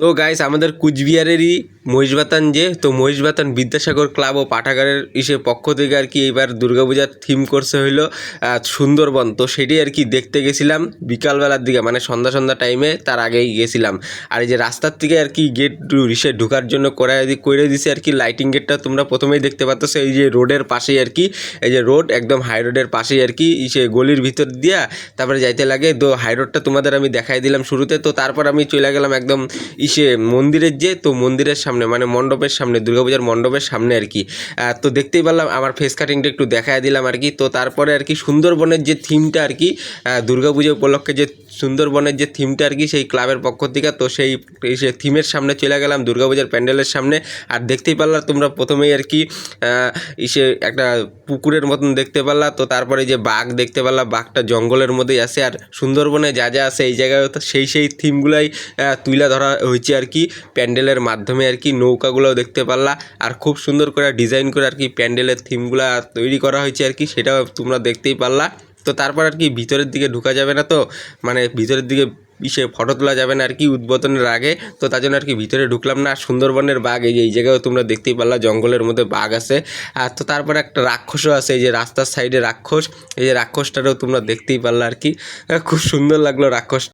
তো গাইস আমাদের কুচবিহারেরই মহিষবাতান যে, তো মহিষবাতান বিদ্যাসাগর ক্লাব ও পাঠাগারের ইসে পক্ষ থেকে আর কি এইবার দুর্গাপূজার থিম করছে হইল সুন্দরবন। তো সেটি আর কি দেখতে গেছিলাম বিকালবেলার দিকে মানে সন্ধ্যা সন্ধ্যা টাইমে তার আগেই গেছিলাম। আর এই যে রাস্তার থেকে আর কি গেট ইসে ঢোকার জন্য করে করে দিছে আর কি লাইটিং গেটটা তোমরা প্রথমেই দেখতে পাচ্ছ এই যে রোডের পাশেই আর কি, এই যে রোড একদম হাই রোডের পাশেই আর কি ইসে গলির ভিতর দিয়া তারপরে যাইতে লাগে। তো হাই রোডটা তোমাদের আমি দেখাই দিলাম শুরুতে, তো তারপর আমি চলে গেলাম একদম ইসে মন্দিরের যে, তো মন্দিরের সামনে মানে মণ্ডপের সামনে, দুর্গাপূজার মণ্ডপের সামনে আর কি। তো দেখতেই পারলাম, আমার ফেস কাটিংটা একটু দেখায় দিলাম আর কি। তো তারপরে আর কি সুন্দরবনের যে থিমটা আর কি দুর্গাপুজো উপলক্ষে যে সুন্দরবনের যে থিমটা আর কি সেই ক্লাবের পক্ষ থেকে, তো সেই থিমের সামনে চলে গেলাম, দুর্গাপূজার প্যান্ডেলের সামনে। আর দেখতেই পারলাম তোমরা প্রথমেই আর কি ইসে একটা পুকুরের মতন দেখতে পারলা, তো তারপরে যে বাঘ দেখতে পারলা, বাঘটা জঙ্গলের মধ্যেই আসে আর সুন্দরবনে যা যা আছে এই জায়গায় তো সেই সেই থিমগুলাই তুলে ধরা হয়েছে আর কি, প্যান্ডেলের মাধ্যমে আর কি, নৌকাগুলোও দেখতে পারলা আর খুব সুন্দর করে ডিজাইন করে আর কি প্যান্ডেলের থিমগুলা তৈরি করা হয়েছে আর কি, সেটাও তোমরা দেখতেই পারলা। তো তারপর আর কি ভিতরের দিকে ঢোকা যাবে না তো মানে ভিতরের দিকে ইসে ফটো তোলা যাবে না আর কি উদ্বোধনের আগে। তো তার জন্য আর কি ভিতরে ঢুকলাম না। আর সুন্দরবনের বাঘ, এই যে, এই জায়গায় তোমরা দেখতেই পারলা, জঙ্গলের মধ্যে বাঘ আছে। আর তো তারপরে একটা রাক্ষসও আছে, এই যে রাস্তার সাইডে রাক্ষস। এই যে রাক্ষসটারও তোমরা দেখতেই পারলা আর কি। খুব সুন্দর লাগল রাক্ষস